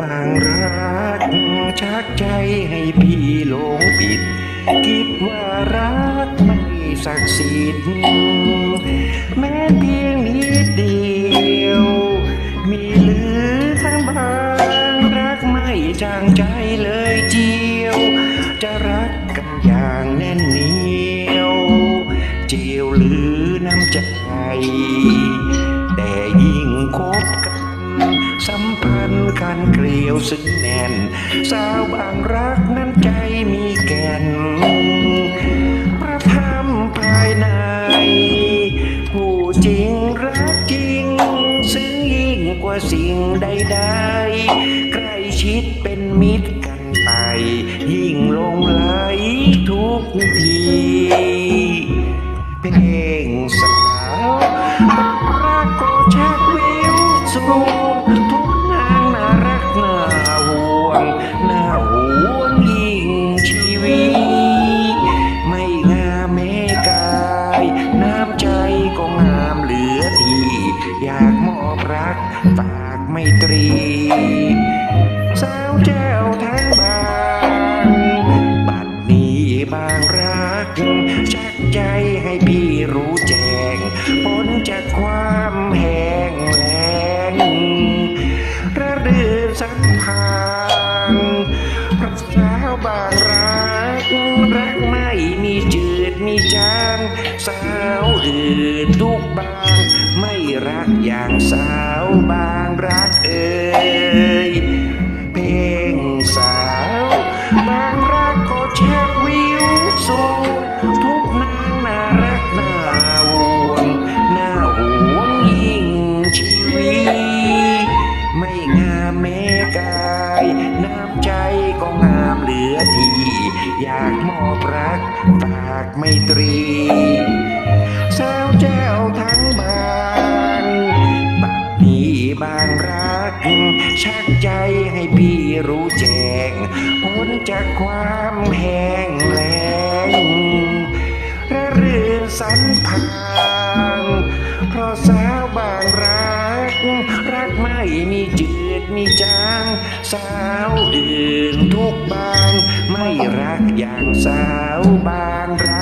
บางรักชักใจให้พี่หลงผิด คิดว่ารักไม่ศักดิ์สิทธิ์แม้เพียงนิดเดียว มีหลือทั้งบางรักไม่จางใจเลยเจียว จะรักกันอย่างแน่นเหนียว เจียวหรือน้ำใจ เกลียวซึ้งแน่น สาวบางรักนั้นใจมีแก่น ประทับภายใน ผู้จริงรักจริง ซึ่งยิ่งกว่าสิ่งใดๆใกล้ชิดเป็นมิตรกันไป ยิ่งลงไหลทุกทีเพลงสาวรักก็ชักวิวสูง รักฝากไม่ตรี สาวเจ้าทั้งบางบัดนี้บางรัก ชักใจให้พี่รู้แจ้งพ้นจากความแห้งแล้งระเรือสันพางพระสาวบางรัก รักไม่มีจืดมีจาง สาวอื่นทุกบาง รักอย่างสาวบางรักเอ่ยเพลงสาวบางรักก็แชกวิวสูงทุกนางน่ารักน่าห่วงน่าห่วงยิ่งชีวิตไม่งามแม้กายน้ำใจก็งามเหลือที่อยากมอบรักฝากไม่ตรีสาวเจ้าทั้งบาง รู้แจ้งพ้นจากความแห้งแล้งระเรื่อสันพางเพราะสาวบางรัก รักไม่มีจืดมีจาง สาวอื่นทุกบาง ไม่รักอย่างสาวบางรัก